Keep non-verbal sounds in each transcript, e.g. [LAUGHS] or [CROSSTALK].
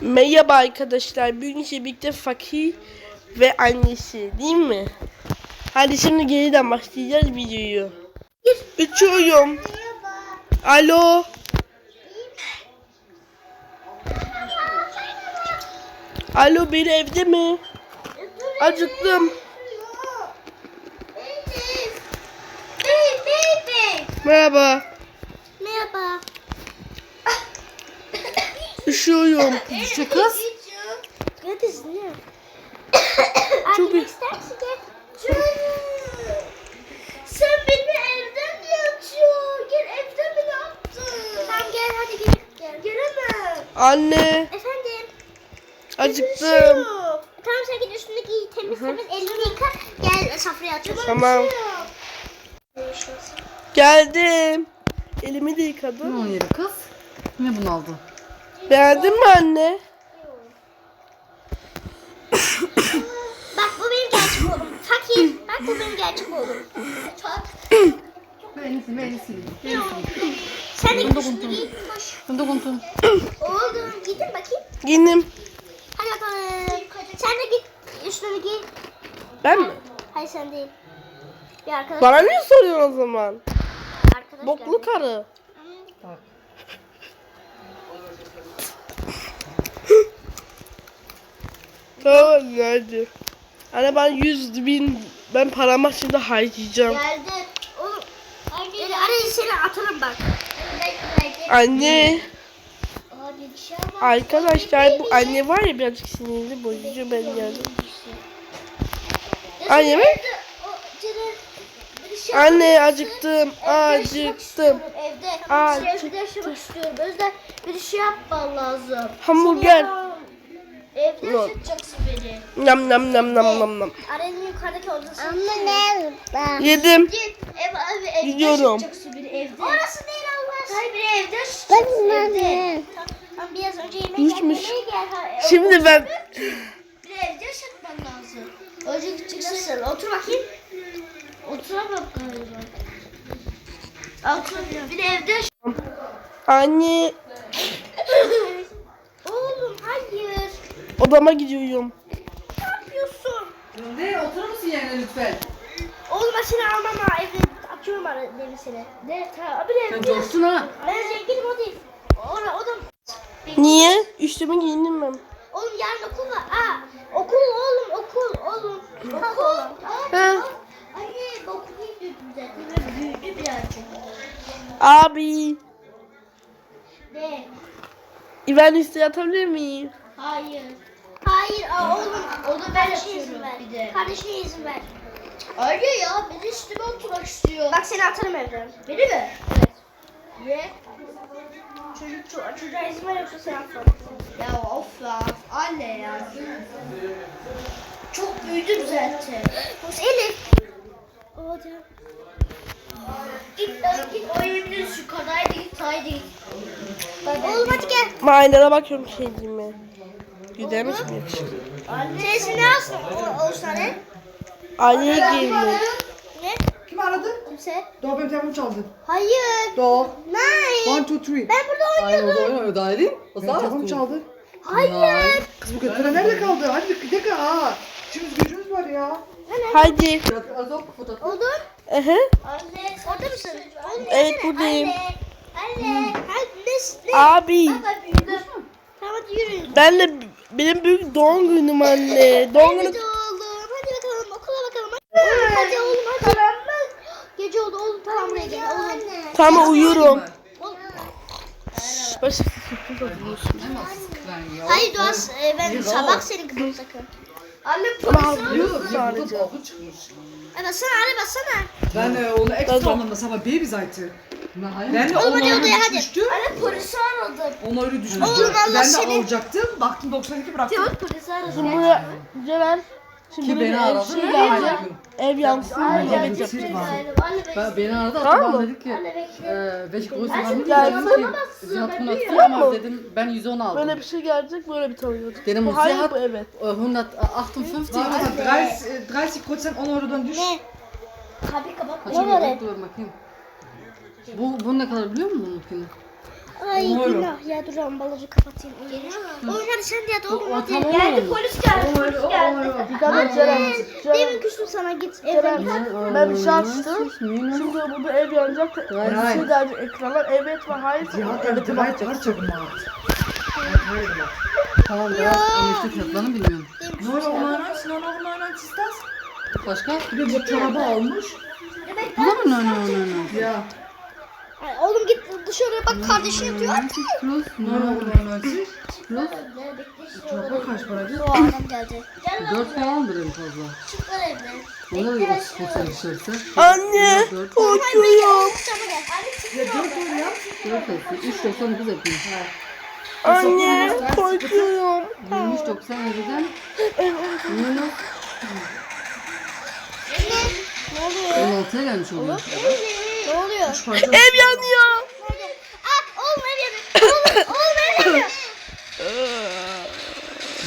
Merhaba arkadaşlar. Bugün işte birlikte Fakir ve annesi değil mi? Hadi şimdi geriden başlayacağız videoyu. Uçuyorum. Alo. Alo beni evde mi? Acıktım. Merhaba. Merhaba. Üşüyorum. Şu [LAUGHS] kız. Neredesin ya? [COUGHS] Çok? Sen beni evden mi yatıyor? Gel evden mi yaptın? Tamam gel hadi gel. gel. Gelemem. Anne. Efendim? Acıktım. Tamam sen git üstünü giy temiz temiz elini yıka. Gel sofraya otur. Tamam. Geldim. Elimi de yıkadım. Ne onun yeri kız? Ne bunu aldı? Beğendin mi anne? Bak bu benim gerçek oğlum. Fakir. Bak bu benim gerçek oğlum. Çok. Beğenisi, beğenisi. Sen de kuntun. giy. Koş. Bunda kuntun. Oğlum gidin bakayım. Giyinim. Hadi bakalım. Sen de git üstünü giy. Ben mi? Hayır sen değil. Bir arkadaş. Bana niye soruyorsun o zaman? arkadaş Boklu geldi. karı. Bak. Tamam anne hadi. Anne ben 100 bin ben paramı şimdi harcayacağım. Geldi. Oğlum. Anne, arayı seni atarım bak. Anne. Abi bir şey Arkadaşlar bu anne var ya birazcık sinirli bozucu ben geldim. Anne mi? Anne acıktım. Acıktım. Evde. Acıktım. Evde yaşamak istiyorum. Özde bir şey yapman lazım. Hamburger. Evde Yok. yaşatacaksın beni. Nam nam nam nam nam nam. Aren'in yukarıdaki odası. Ama ne? Yedim. Git ev abi evde Gidiyorum. yaşatacaksın beni evde. Orası değil Allah Hayır beni evde yaşatacaksın evde. Tamam biraz önce. Yemeğe gel. Ha, Şimdi ben Bir evde yaşatman lazım. Önce gideceksin. Otur bakayım. Oturamam galiba. Otur. Bir de evde anne Oğlum hayır. Odama gidiyorum. Ne yapıyorsun? Ne? Oturur musun yerine lütfen? Oğlum ben seni almam ha. Evde atıyorum ara demin seni. Ne? Ta, bir de Sen coştun ha. Ben zenginim o değil. Ora, o da... Niye? Üstümü giyindim ben. Oğlum yarın okul var. Aa, okul oğlum okul oğlum. Okul. Ha. Anne ben okula gidiyordum zaten. Büyüdü birazcık. Abi. Ne? Ben üstüne yatabilir miyim? Hayır. Hayır aa, oğlum. O da ben izin ver. Bir de. Kardeşine izin ver. Öyle ya. Ben üstüme oturmak istiyor. Bak seni atarım evden. Beni mi? Evet. Niye? Çocuk, ço- çocuğa izin ver yoksa seni atarım. Ya of ya. Anne ya. Çok büyüdüm zaten. Bu Elif. Da. Git lan git o evinin şu kadaydı git haydi git. Oğlum hadi gel. Aynada bakıyorum. Güzelmiş mi yakışıklı? Senin ismin ne olsun? O, olsun ne? Anneye giyindim. Ne? Kim aradı? Kimse? Doğa benim telefonum çaldı. Hayır. Doğa. Nein. One, two, three. Ben burada Hayır o da oynuyordum. oynamıyor daha değil. O zaman telefonum çaldı. Hayır. Kız bu götüren nerede kaldı? Hadi bir dakika ha. İşimiz gücümüz var ya. Hadi. Biraz az o foto. Olur. Ehe. Anne. Orada mısın? Oğlum Evet, gelsene. buradayım. Anne. Anne. Hadi ne? ne? Abi. Baba büyüdüm. Tamam hadi yürüyün. Ben de benim büyük doğum günüm anne. Doğum günü Hadi oğlum. Hadi bakalım okula bakalım. Hadi, hadi oğlum hadi. Gece oldu oğlum tamam buraya gel oğlum. Tamam uyuyorum. Oğlum. Yapıyorsun. Hayır Doğas e, ben sabah senin kızım sakın. Anne haklıyor aradı. sadece. E bassana hadi bassana. Ben e, onu Tabii. anladım ama baby zaten. Ben de Oğlum onu hadi öyle odaya hadi. düşmüştü. Anne polisi aradım. Onu öyle düşmüştü. Oğlum Allah ben de seni. alacaktım. Baktım 92 bıraktım. Yok polisi. Şimdi buraya Ceren. Şimdi Ki buraya beni aradı. şey gelecek. aradım. Ev yansın. Yemek evet, yapacağız. sil var. Anne Ben, beni aradı Tamam Tamam mı? dedi ki Anne bekle. e, welche Größe Ben var şimdi mı? geldim. Dedim ki Yapamazsın, sie hat ben 104 biliyorum. ama dedim ben 110 aldım. Böyle bir şey gelecek böyle bir tanıyorduk. Dedim Bu hayır bu evet. e, 158 Var aldım. ama 30, e, 30 Prozent oradan düş. Ne? Kapıyı kapat. Kaç lira? Dur bakayım. Bu, bu ne kadar biliyor musun bununkini? Ay Umarım. günah ya dur ambalajı kapatayım. Oğlum hadi sen de yat oğlum O hadi. tamam Geldi polis geldi polis geldi. Bir tane Ceren. Demin küstüm sana git Ceren. evden. Ben bir şey açtım. Şimdi burada ev yanacak. Nein. Şey derdi ekrana evet ve hayır. Hat dann Evet. Tage gemacht. Drei Tage gemacht. Tamam ya. Ama işte fiyatlarını bilmiyorum. 9,99, 9,99 ist das? Başka? Bir de bu çorabı almış. Bu da mı ne ne ne ne? Ya. Ay, Oğlum git dışarıya bak kardeşin yatıyor. Plus, 9,99. plus Çorba kaç paraydı? O adam geldi. Gel lan 4 falandır en fazla. çıkar evden. Onda da 30 kursa dışarısı. Anne korkuyorum. Ya dört euro ya. 4 etti. 3.99 yapıyor. Anne korkuyorum. 23.97'den minus Ne oluyor? 16'ya gelmiş oluyor. Ne oluyor? Ev yanıyor. Ah oğlum ev yanıyor. Oğlum, oğlum ev yanıyor.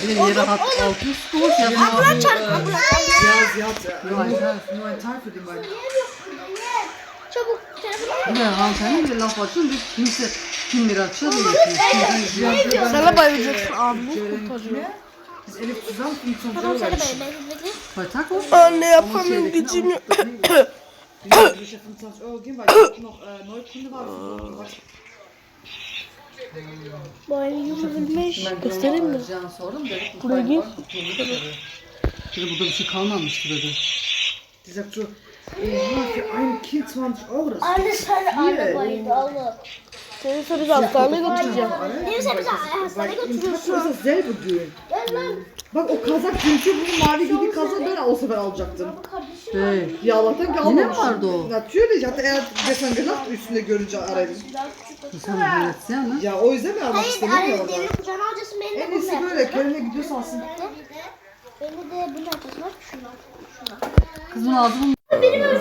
Bir de yere hat 600 kuruş yapıyor. Ambulans çağır. Ambulans. Ja, sie hat Yok, hayır. nur einen Teil für den beiden. Çabuk telefonu de hanımefendi bir laf açın bir kimse kim bir açıyor diyor. Sana bayılacaksın abi. Jelen Kurtarıyor. Biz Elif zusammen 25 Tamam Euro söyle verdik. beni. Bekle bekle. Kaytak mı? Anne yapamıyorum gücüm [LAUGHS] yok. Wir müssen 25 Euro geben, weil ich noch äh, Neukunde war. Yumrulmuş. Ben Göstereyim mi? Buraya gir. Dedi burada bir şey kalmamıştı dedi. Die sagt so, ja, für ein Kind 20 Euro. Das ist Anne sen anne bayıldı Allah. Seni sonra bir hastaneye götüreceğim. Bizi Weil hastaneye im Tattoo ist götürüyorsun. dasselbe Gül. Gel lan. Bak o kazak çünkü bu mavi gibi kazak ben olsa ben alacaktım. Hey. Ya Allah'tan ki Yine mi almamışım. vardı o? Natürlich. Hatta er gestern gesagt üstünde görünce arayın. Sen öğretsen mi? Ya o yüzden mi almak Hayır istedim ya orada. devrini kucağına alacaksın beni de En bunu iyisi böyle. yapacaksın. Kerem'e gidiyorsa alsın. Beni de bunu yapacaksın. Bak şuna. Kızın ağzını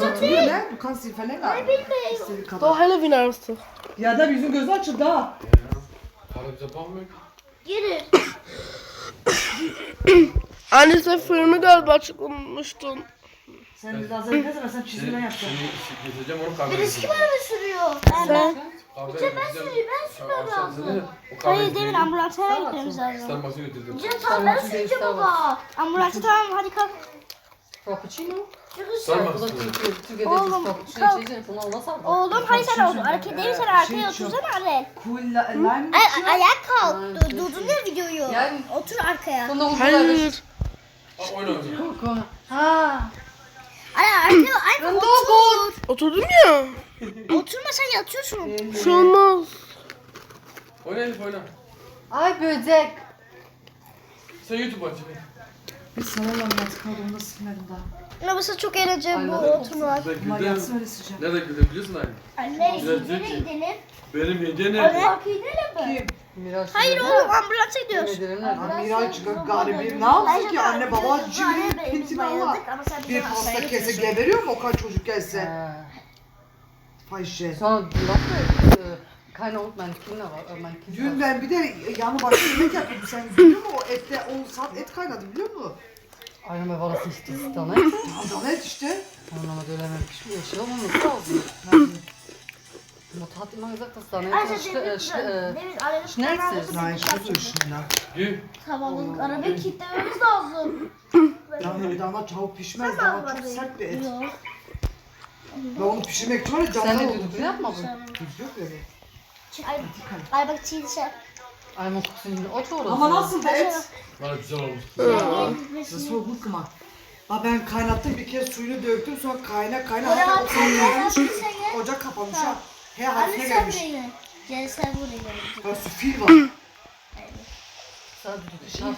Hatırlıyor ne? Bu kan sie verlängern. İstediğin kadar. Daha hele biner misin? Ya da yüzün gözü açıldı ha. Arap yapamıyor ki. Geri. [COUGHS] Anne sen fırını galiba açık unutmuştun. Sen daha sen ne zaman sen Seni, çizimden yapacaksın. seni getireceğim onu kahve Birisi edeceğim. araba sürüyor? Sen Kahve ben sürüyorum, ben sürüyorum. Hayır edeceğim. ambulansa gitmemiz lazım. Starbucks'a götürdüm. Can tamam ben süreceğim baba. Ambulansa tamam hadi kalk. Frappuccino. Oğlum, kalk. Bunu almasan mı? Oğlum hayır sen otur. Hareket değil sen arkaya otursana Arel. Ay, ayağa kalk. Dur, durdun ya videoyu. Yani- Otur arkaya. Hayır. Aa, oyna oyna. Ha. Ay arkaya ay otur. Oturdum ya. [LAUGHS] Oturma sen yatıyorsun. Bir şey olmaz. Oyna Elif oyna. Ay böcek. Sen YouTube aç. Bir salon anlat kaldı onu da sıkmadım daha. Arabası çok eğlenceli bu Aynen. oturmak. Ben Ama güldüm. yatsın öyle sıcak. Nerede güldüm biliyorsun anne? Nereye ki. gidelim? Benim Anne nerede? arkaya gidelim mi? Miraç. Hayır oğlum ambulansa gidiyoruz. Nedir nerede? Miraç garibi ne yapsın ki anne baba cimri pintin Allah. Bir pasta kese geberiyor mu o kadar çocuk gelse? Ha. Fahişe. Sonra die äh, keine mein Kinder, äh, mein Kind. Dün ben bir de yanı başka yemek yaptım. Sen biliyor musun? O ette 10 saat et kaynadı biliyor musun? Einmal war das nicht das da, ne? Tamam et işte. Dann haben wir Dönermensch yaşıyor ama nasıl lazım? Mutter hat immer gesagt, dass da ne Ayşe schnell, Devin, äh, schnell, äh, Devin arada schnellste ist. Nein, şu dışında. Gül. Tamam, arabayı kilitlememiz lazım. [LAUGHS] Dana, dana tavuk pişmez. Dana çok sert bir et. Yok. Ben onu pişirmek için var ya Sen canlı de oldum. düdüklü yapmadın. Düz yok öyle. Ay, bak çiğdişe. Einmal in den Otto oder Ama so. nasıl da et? Bana güzel olmuş. Das war gut gemacht. Ha ben kaynattım bir kez suyunu döktüm sonra kayna kayna hatta bak, ocak kapanmış ha. He harfine gelmiş. Gel sen buraya gel. Ha su fil var. Sen düdüklü şart.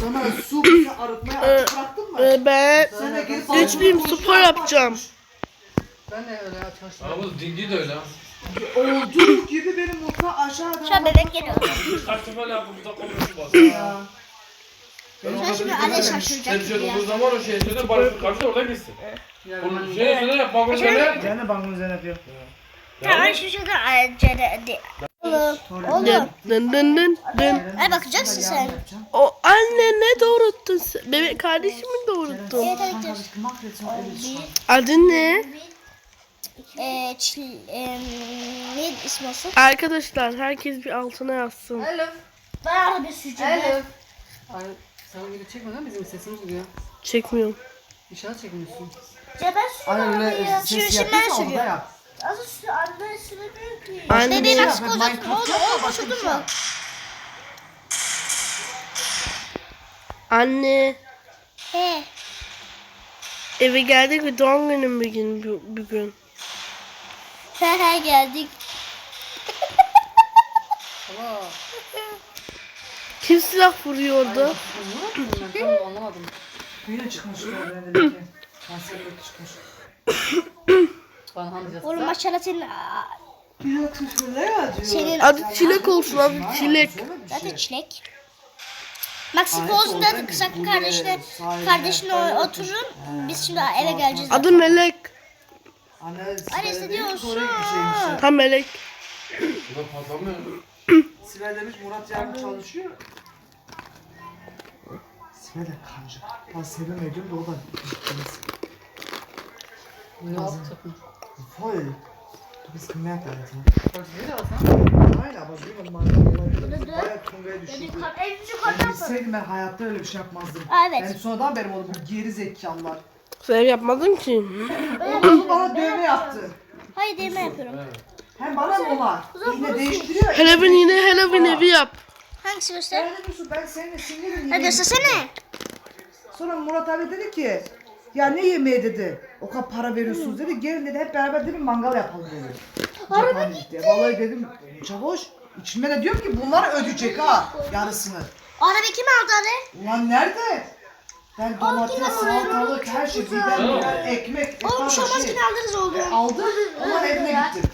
Sonra su bir arıtmaya açık bıraktın mı? Ee, ben Sen de gelip Geçmeyeyim, spor yapacağım. Ben de öyle çalıştım. Ama bu dingi de öyle ha. Olduğu gibi benim mutfağı aşağıda. Şu an bebek geliyor. Kaç sefer yaptığımızda konuşup bas. Sen şimdi anne şaşıracak Sen bir şey gibi ya. olduğu zaman o şey söyle barışık karşı orada gitsin. Yani Onun ben- şey söyle yap balkonu söyle. Ben de üzerine yapıyorum. Tamam şu şurada acele de. Oğlum. Oğlum. Dın dın dın dın. Ay bakacaksın sen. O anne ne doğurttun sen? Bebek kardeşimi doğurttun. Evet hadi Habe gidiyoruz. ich gemacht jetzt noch Elis Bir, Adı ne? E, çil, e, ne ismi olsun? Arkadaşlar herkes bir altına yazsın. Elif. Bayağı bir süreceğim. Elif. Ay sen video çekme lan bizim sesimiz duyuyor. Çekmiyorum. İnşallah çekmiyorsun. Ya ben sürüyorum öyle ya. ses yapıyorsa onu da yap. Nasıl sürüyor? Anne süremiyor ki. Anne. Bebeğin Şey açık olacak. Minecraft Oldu, oturdun şey mu? Anne He. eve geldik ve doğum günüm bugün bu- bugün. He he geldik. [LAUGHS] Kim silah vuruyordu? Yaptın ben tam anlamadım. Yine çıkmış oradan ki. Kanserlik çıkmış. Bana Oğlum maşallah senin aa, Bir senin Adı Çilek olsun adı Çilek. zaten çilek. Maxi Ay, Poz'un da kısa kardeşine kardeşine oturun. Biz şimdi eve geleceğiz. Adı Melek. Anne, Anne, Sibel diyorsun. demiş, oraya gidecekmiş. Tam Melek. Bu da patlamıyor. Sibel demiş Murat yarın çalışıyor. Sibel de kancı. Ben sevim ediyorum da o da. Ne yaptık? Voll. Du bist gemerkt, Alter. Was sagen? Nein, aber wir mal bayağı Tunga'ya düşürdü. Ben bilseydim ben hayatta öyle bir şey yapmazdım. Evet. Ben sonradan benim oğlum bu geri zekalılar. Sev yapmadım ki. Oğlum bana dövme yaptı. Hayır deme yapıyorum. Hem bana mı var? Yine değiştiriyor. Halloween yine Halloween evi yap. Hangisi göster? Ben dedim ben seninle sinirim. Ha göstersene. Sonra Murat abi dedi ki ya ne yemeği dedi. O kadar para veriyorsunuz dedi. Gelin dedi hep beraber dedi mangal yapalım dedi. Araba gitti. Vallahi dedim çavuş içime de diyorum ki bunlar ödeyecek ha yarısını. Araba kim aldı abi? Ulan nerede? Ben domates, salatalık, her şey biber, biber, ekmek, Oğlum olmaz şey. alırız oldu. Aldım, onun evine gittim.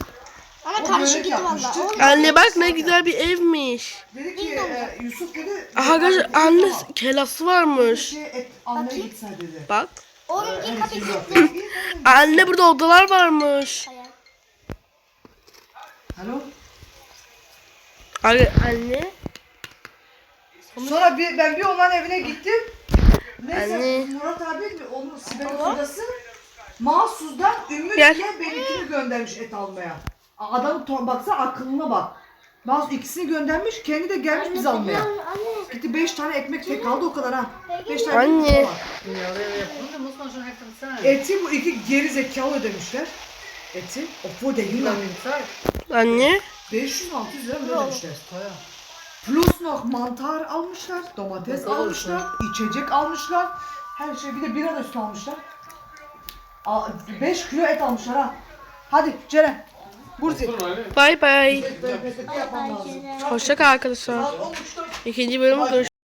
Ama O kardeşim börek gitti yapmıştı. valla. Oğlum, Anne bak ne güzel bir evmiş. Dedi ki e, Yusuf dedi. Aha arkadaşlar anne kelası varmış. Şey et almaya gitsen dedi. Bak. Oğlum Yusuf. kilitli. Anne burada odalar varmış. Alo. Abi anne. Sonra bir, ben bir onların evine gittim. Neyse Anne. Murat abi onun Sibel'in kocası Mahsus'dan Ümmü Gel. diye benimkini göndermiş et almaya. Adam to- baksana akıllına bak. Mahsus ikisini göndermiş kendi de gelmiş biz almaya. Gitti 5 tane ekmek tek aldı o kadar ha. 5 tane Anne. ekmek var. Ja, det måste man schon. Eti bu iki geri zekalı ödemişler. Eti. Wie Junge lange Zeit? Anne. 500-600 lira mı ödemişler. Plus noch mantar almışlar, domates almışlar, içecek almışlar. Her şey bir de bira da üstüne almışlar. 5 kilo et almışlar ha. Hadi Ceren. Burzi. Bay bay. Hoşça kal arkadaşlar. İkinci bölümü görüşürüz.